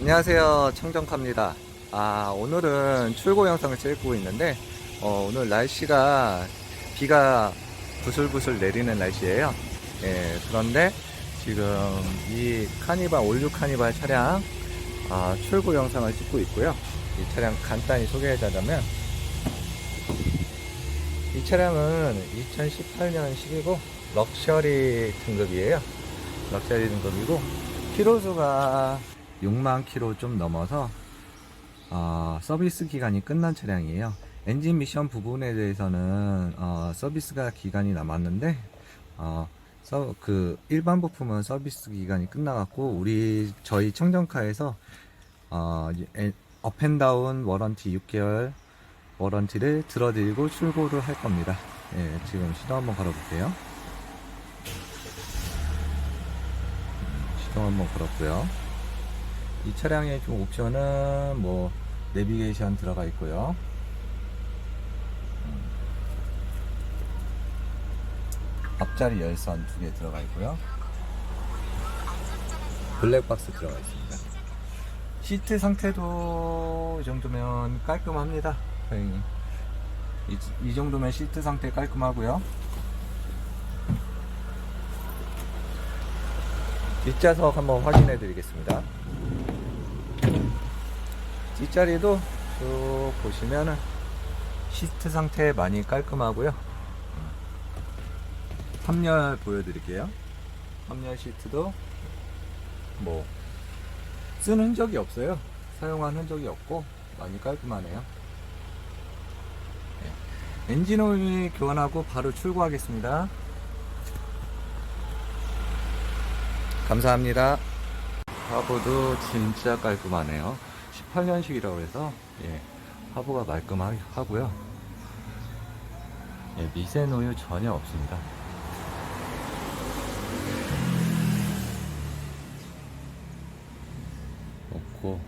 안녕하세요. 청정카입니다. 아 오늘은 출고 영상을 찍고 있는데 어, 오늘 날씨가 비가 부슬부슬 내리는 날씨예요. 예, 그런데 지금 이 카니발 올류 카니발 차량 아, 출고 영상을 찍고 있고요. 이 차량 간단히 소개해드리자면 이 차량은 2018년식이고 럭셔리 등급이에요. 럭셔리 등급이고 키로수가 6만 킬로 좀 넘어서 어, 서비스 기간이 끝난 차량이에요. 엔진 미션 부분에 대해서는 어, 서비스가 기간이 남았는데 어, 서, 그 일반 부품은 서비스 기간이 끝나갔고 우리 저희 청정카에서 어, 에- 업앤다운 워런티 6개월 워런티를 들어드리고 출고를 할 겁니다. 예, 지금 시동 한번 걸어볼게요. 음, 시동 한번 걸었고요. 이 차량의 좀 옵션은 뭐 내비게이션 들어가 있고요. 음. 앞자리 열선 두 개 들어가 있고요. 블랙박스 들어가 있습니다. 시트 상태도 이 정도면 깔끔합니다. 이, 이 정도면 시트 상태 깔끔하고요. 뒷좌석 한번 확인해 드리겠습니다. 뒷자리도 쭉 보시면은 시트 상태 많이 깔끔하고요. 3열 보여드릴게요. 3열 시트도 뭐 쓴 흔적이 없어요. 사용한 흔적이 없고 많이 깔끔하네요. 네. 엔진 오일 교환하고 바로 출고하겠습니다. 감사합니다. 하부도 진짜 깔끔하네요. 18년식이라고 해서 예, 하부가 말끔하고요. 예, 미세 노유 전혀 없습니다. 없고